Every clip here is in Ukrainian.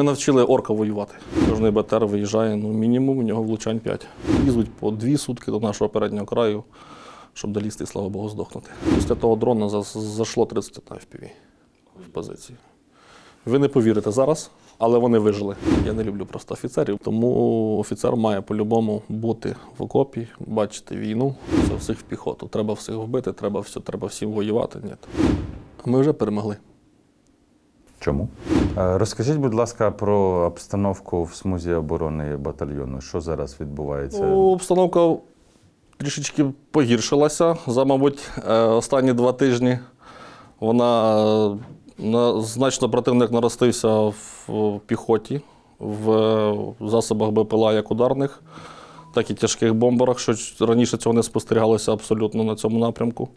Ми навчили орка воювати. Кожний БТР виїжджає, ну мінімум, у нього влучань 5. Лізуть по дві сутки до нашого переднього краю, щоб долізти, слава Богу, здохнути. Після того дрона за- зайшло 31 FPV в позиції. Ви не повірите зараз, але вони вижили. Я не люблю просто офіцерів, тому офіцер має по-любому бути в окопі, бачити війну. Це всіх в піхоту. Треба всіх вбити, треба все, треба всім воювати. Ні. Ми вже перемогли. Чому? Е, Розкажіть, будь ласка, про обстановку в смузі оборони батальйону. Що зараз відбувається? Ну, обстановка трішечки погіршилася за, мабуть, е, останні два тижні. Вона е, значно противник наростився в піхоті, в засобах БПЛА як ударних, так і тяжких бомбарах, що раніше цього не спостерігалося абсолютно на цьому напрямку.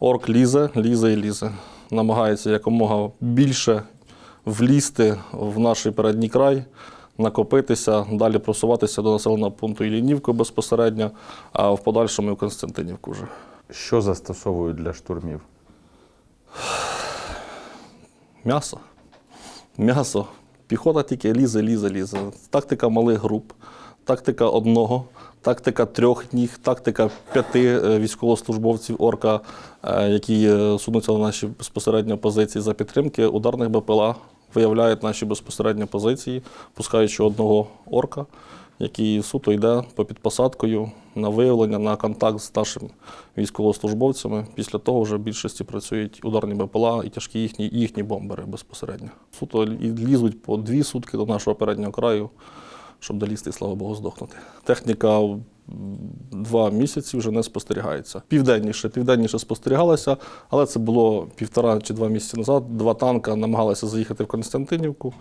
Орк лізе, лізе і лізе. Намагається якомога більше влізти в наш передній край, накопитися, далі просуватися до населеного пункту Іллінівку безпосередньо, а в подальшому і в Константинівку вже. Що застосовують для штурмів? М'ясо. М'ясо. Піхота тільки лізе, лізе, лізе. Тактика малих груп, тактика одного, тактика трьох ніг, тактика п'яти е, військовослужбовців орка, е, які е, сунуться на наші безпосередньо позиції за підтримки ударних БПЛА, виявляють наші безпосередньо позиції, пускаючи одного орка, який суто йде по підпосадкою на виявлення, на контакт з нашими військовослужбовцями. Після того вже в більшості працюють ударні БПЛА і тяжкі їхні, їхні бомбери безпосередньо. Суто лізуть по дві сутки до нашого переднього краю, щоб долізти, слава Богу, здохнути. Техніка два місяці вже не спостерігається. Південніше, південніше спостерігалася, але це було півтора чи два місяці назад. Два танка намагалися заїхати в Константинівку,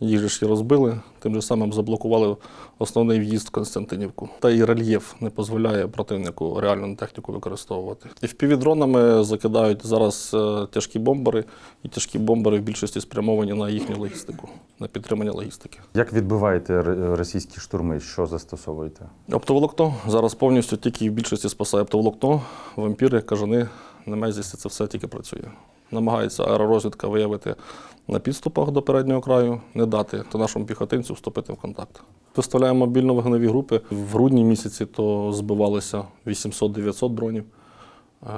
їх же ж і розбили, тим же самим заблокували основний в'їзд в Константинівку. Та і рельєф не дозволяє противнику реальну техніку використовувати. І впівдронами закидають зараз е, тяжкі бомбери, і тяжкі бомбери в більшості спрямовані на їхню логістику, на підтримання логістики. Як відбиваєте російські штурми? Що застосовуєте? Оптоволокно зараз повністю тільки в більшості спасає оптоволокно, вампіри, кажани, немезісті, це все тільки працює. Намагається аеророзвідка виявити на підступах до переднього краю, не дати то нашому піхотинцю вступити в контакт. Виставляємо мобільно-вогневі групи. В грудні місяці то збивалося 800-900 дронів.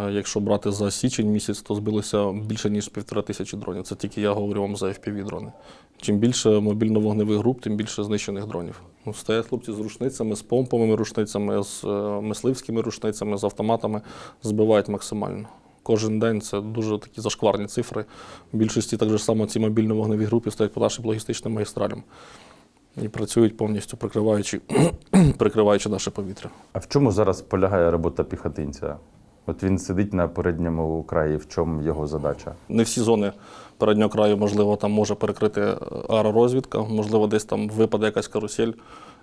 Е, Якщо брати за січень місяць, то збилося більше ніж півтора тисячі дронів. Це тільки я говорю вам за FPV дрони. Чим більше мобільно-вогневих груп, тим більше знищених дронів. Ну, стоять хлопці з рушницями, з помповими рушницями, з е, мисливськими рушницями, з автоматами, збивають максимально. Кожен день це дуже такі зашкварні цифри. В більшості так же само ці мобільно-вогневі групи стоять по нашим логістичним магістралям і працюють повністю прикриваючи, прикриваючи наше повітря. А в чому зараз полягає робота піхотинця? От він сидить на передньому краї, в чому його задача? Не всі зони переднього краю, можливо, там може перекрити е, аеророзвідка, можливо, десь там випаде якась карусель.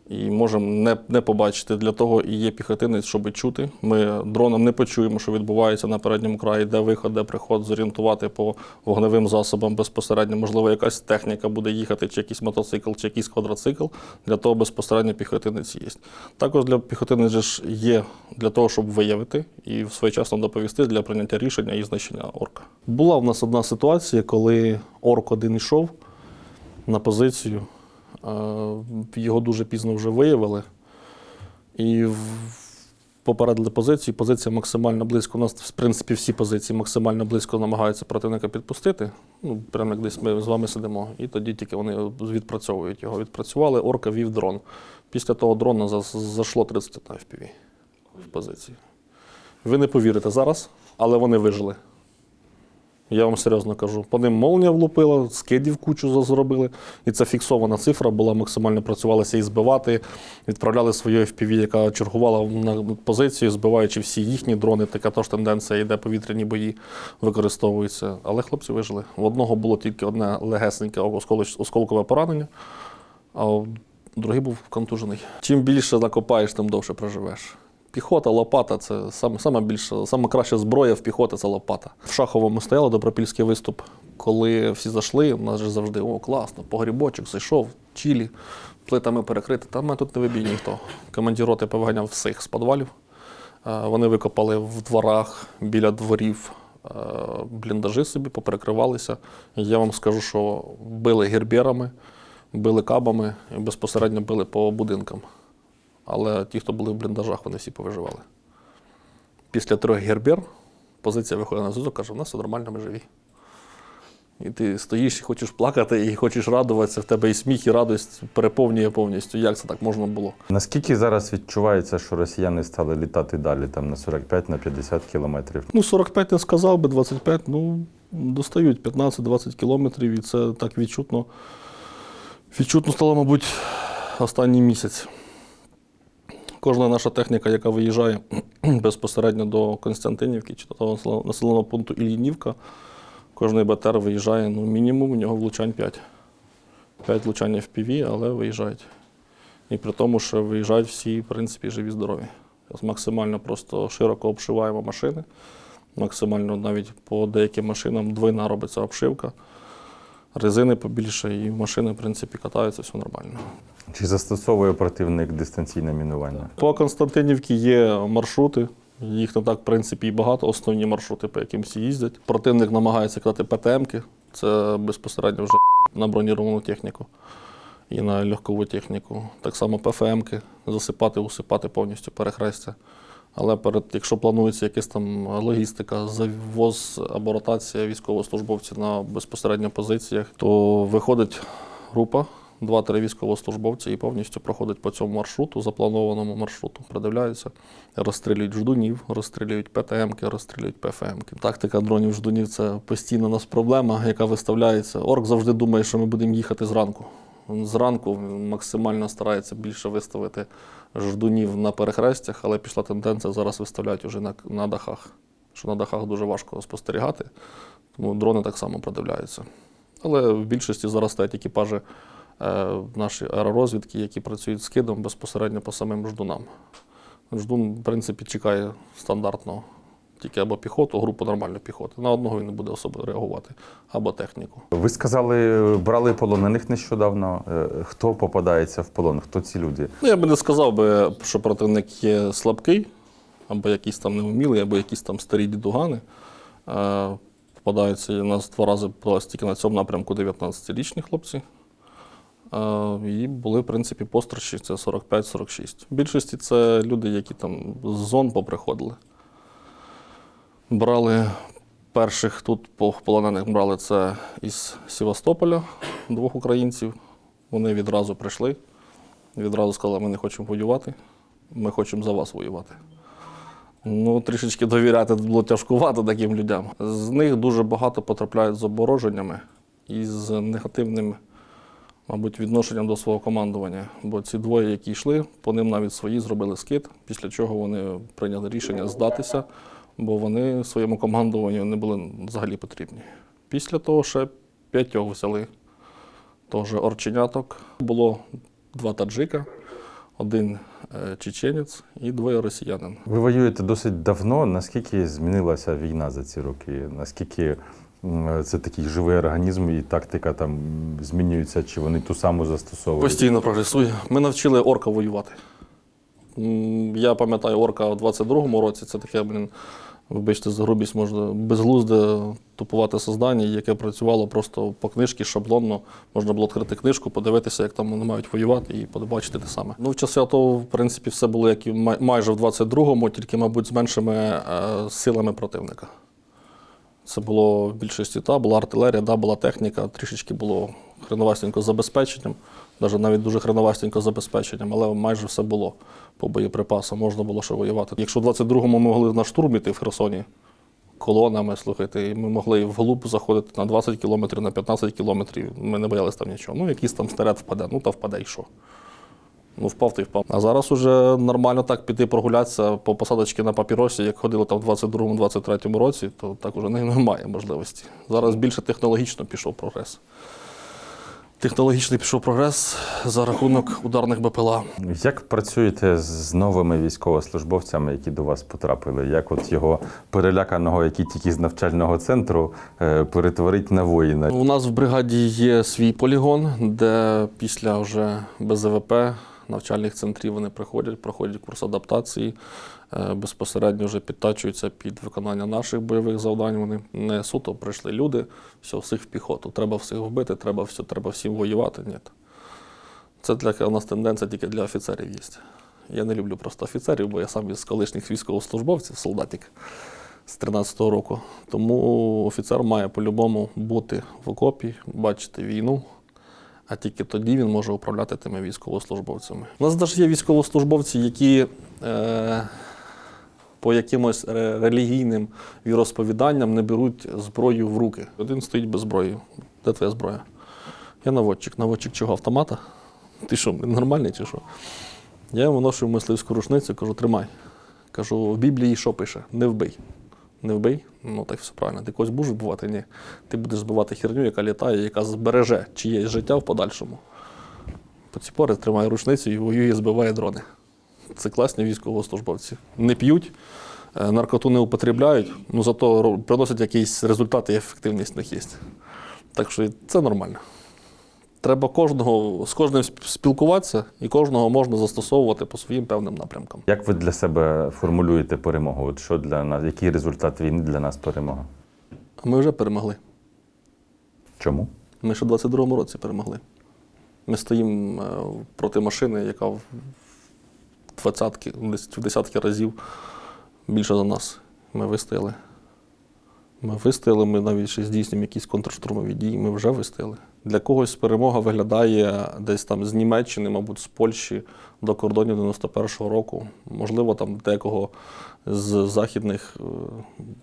І можемо не, не побачити. Для того і є піхотинець, щоб чути. Ми дроном не почуємо, що відбувається на передньому краї, де виход, де приход, зорієнтувати по вогневим засобам безпосередньо. Можливо, якась техніка буде їхати, чи якийсь мотоцикл, чи якийсь квадроцикл. Для того безпосередньо піхотинець є. Також для піхотинець є для того, щоб виявити і своєчасно доповісти для прийняття рішення і знищення орка. Була в нас одна ситуація, коли орк один йшов на позицію. Його дуже пізно вже виявили. І попередили позицію. Позиція максимально близько. У нас, в принципі, всі позиції максимально близько намагаються противника підпустити. Ну, прямо як десь ми з вами сидимо. І тоді тільки вони відпрацьовують його. Відпрацювали, орка вів дрон. Після того дрона за- зайшло 31 FPV в позиції. Ви не повірите зараз, але вони вижили. Я вам серйозно кажу. По ним молнія влупила, скидів кучу зробили. І це фіксована цифра була, максимально працювалися і збивати. Відправляли свою FPV, яка чергувала на позицію, збиваючи всі їхні дрони. Така теж тенденція йде, повітряні бої використовуються. Але хлопці вижили. В одного було тільки одне легесеньке осколкове поранення, а другий був контужений. Чим більше закопаєш, тим довше проживеш. Піхота, лопата це саме більше, саме краща зброя в піхоти це лопата. В Шаховому стояли добропільський виступ. Коли всі зайшли, у нас же завжди о, класно, погрібочок, зайшов, чілі, плитами перекрити. Та мене тут не вибій ніхто. Командир роти повиганяв всіх з підвалів. Е, Вони викопали в дворах біля дворів е, бліндажі собі, поперекривалися. Я вам скажу, що били герберами, били кабами і безпосередньо били по будинкам. Але ті, хто були в бліндажах, вони всі повиживали. Після трьох гербер позиція виходить на зв'язок, каже, у нас все нормально, ми живі. І ти стоїш і хочеш плакати, і хочеш радуватися, в тебе і сміх, і радість переповнює повністю. Як це так можна було? Наскільки зараз відчувається, що росіяни стали літати далі там на 45 на 50 кілометрів? Ну, 45 не сказав би, 25, ну, достають 15-20 кілометрів, і це так відчутно. Відчутно стало, мабуть, останній місяць. Кожна наша техніка, яка виїжджає безпосередньо до Константинівки чи до того населеного пункту Ільїнівка, кожний БТР виїжджає, ну, мінімум у нього влучань 5. 5 влучань ПВ, але виїжджають. І при тому, що виїжджають всі, в принципі, живі, здорові. Максимально просто широко обшиваємо машини. Максимально навіть по деяким машинам двойна робиться обшивка. Резини побільше, і машини, в принципі, катаються, все нормально. Чи застосовує противник дистанційне мінування? По Константинівці є маршрути. Їх не так, в принципі, і багато. Основні маршрути, по яким всі їздять. Противник намагається кидати ПТМки. Це безпосередньо вже на броніровану техніку і на легкову техніку. Так само ПФМки, засипати, усипати повністю перехрестя. Але перед, якщо планується якась там логістика, завоз або ротація військовослужбовців на безпосередньо позиціях, то виходить група, два-три військовослужбовці і повністю проходить по цьому маршруту, запланованому маршруту, придивляються, розстрілюють ждунів, розстрілюють ПТМки, розстрілюють ПФМки. Тактика дронів ждунів це постійно у нас проблема, яка виставляється. Орк завжди думає, що ми будемо їхати зранку. Зранку максимально старається більше виставити ждунів на перехрестях, але пішла тенденція зараз виставляють вже на, на дахах. Що на дахах дуже важко спостерігати, тому дрони так само продивляються. Але в більшості зараз стоять екіпажі наші аеророзвідки, які працюють з кидом безпосередньо по самим ждунам. Ждун, в принципі, чекає стандартно тільки або піхоту, групу нормальної піхоти. На одного він не буде особо реагувати, або техніку. Ви сказали, брали полонених нещодавно. Е, Хто попадається в полон? Хто ці люди? Ну, я би не сказав би, що противник є слабкий, або якийсь там невмілий, або якісь там старі дідугани. Е, Попадаються у нас два рази тільки на цьому напрямку 19-річні хлопці. І були, в принципі, постраші, це 45-46. В більшості це люди, які там з зон поприходили. Брали перших тут полонених брали це із Севастополя, двох українців. Вони відразу прийшли. Відразу сказали, ми не хочемо воювати, ми хочемо за вас воювати. Ну, трішечки довіряти було тяжкувато таким людям. З них дуже багато потрапляють з обороженнями і з негативним, мабуть, відношенням до свого командування. Бо ці двоє, які йшли, по ним навіть свої зробили скид, після чого вони прийняли рішення здатися, бо вони своєму командуванню не були взагалі потрібні. Після того ще п'ятьох взяли теж орченяток. Було два таджика, один е, чеченець і двоє росіянин. Ви воюєте досить давно. Наскільки змінилася війна за ці роки? Наскільки це такий живий організм і тактика там змінюється, чи вони ту саму застосовують? Постійно прогресує. Ми навчили орка воювати. Я пам'ятаю орка у 22-му році. Це таке, блін, вибачте, за грубість можна безглузде тупувати создання, яке працювало просто по книжці, шаблонно. Можна було відкрити книжку, подивитися, як там вони мають воювати, і побачити те саме. Ну, в часи АТО, в принципі, все було як і май- майже в 22-му, тільки, мабуть, з меншими е, силами противника. Це було в більшості та була артилерія, да, була техніка, трішечки було хреновастенько з забезпеченням, навіть навіть дуже хреновастенько з забезпеченням, але майже все було по боєприпасам, можна було ще воювати. Якщо в 22-му ми могли на штурм іти в Херсоні колонами, слухайте, і ми могли і вглуб заходити на 20 кілометрів, на 15 кілометрів, ми не боялися там нічого. Ну, якийсь там стерет впаде, ну та впаде і що. Ну, впав ти впав. А зараз уже нормально так піти прогулятися по посадочці на папіросі, як ходили там в 22-23 році, то так уже немає можливості. Зараз більше технологічно пішов прогрес. Технологічний пішов прогрес за рахунок ударних БПЛА. Як працюєте з новими військовослужбовцями, які до вас потрапили? Як от його переляканого, який тільки з навчального центру, е, перетворить на воїна? У нас в бригаді є свій полігон, де після вже БЗВП навчальних центрів вони приходять, проходять курс адаптації, е, безпосередньо вже підтачуються під виконання наших бойових завдань. Вони не суто прийшли люди, все, всіх в піхоту. Треба всіх вбити, треба все, треба всім воювати. Ні. Це така у нас тенденція тільки для офіцерів є. Я не люблю просто офіцерів, бо я сам із колишніх військовослужбовців, солдатик з 13-го року. Тому офіцер має по-любому бути в окопі, бачити війну, а тільки тоді він може управляти тими військовослужбовцями. У нас навіть є військовослужбовці, які е, по якимось ре- релігійним віросповіданням не беруть зброю в руки. Один стоїть без зброї. Де твоя зброя? Я наводчик. Наводчик чого? Автомата? Ти що, нормальний чи що? Я йому ношу мисливську рушницю, кажу, тримай. Кажу, в Біблії що пише? Не вбий. Не вбий? Ну так все правильно. Ти когось будеш вбивати? Ні. Ти будеш збивати херню, яка літає, яка збереже чиєсь життя в подальшому. По ці пори тримає рушницю і воює, збиває дрони. Це класні військовослужбовці. Не п'ють, е, наркоту не употребляють, ну зато приносять якийсь результат і ефективність в них є. Так що це нормально. Треба кожного, з кожним спілкуватися, і кожного можна застосовувати по своїм певним напрямкам. Як ви для себе формулюєте перемогу? От що для нас, який результат війни для нас перемога? Ми вже перемогли. Чому? Ми ще в 22-му році перемогли. Ми стоїмо е, проти машини, яка в двадцятки, в десятки разів більше за нас. Ми вистояли. Ми вистояли, ми навіть ще здійснюємо якісь контрштурмові дії, ми вже вистояли. Для когось перемога виглядає десь там з Німеччини, мабуть, з Польщі до кордонів 91-го року. Можливо, там декого з західних, е,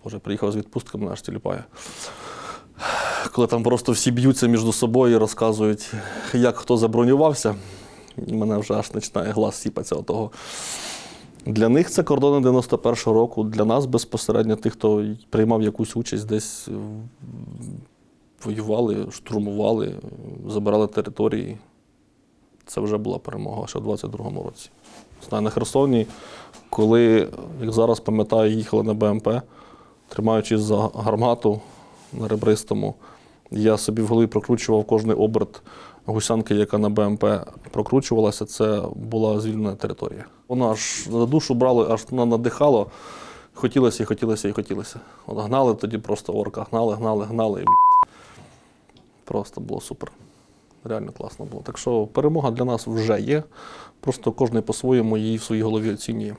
боже, приїхав з відпустки, мене аж тіліпає коли там просто всі б'ються між собою і розказують, як хто забронювався. Мене вже аж починає глаз сіпатися того. Для них це кордони 91-го року, для нас безпосередньо тих, хто приймав якусь участь, десь воювали, штурмували, забирали території. Це вже була перемога ще в 22-му році. Знаю, на Херсоні, коли, як зараз пам'ятаю, їхали на БМП, тримаючись за гармату на ребристому, я собі в голові прокручував кожний оберт гусянки, яка на БМП прокручувалася, це була звільнена територія. Вона аж на душу брало, аж вона надихало. Хотілося і хотілося і хотілося. От гнали тоді просто орка, гнали, гнали, гнали. Просто було супер. Реально класно було. Так що перемога для нас вже є. Просто кожен по-своєму її в своїй голові оцінює.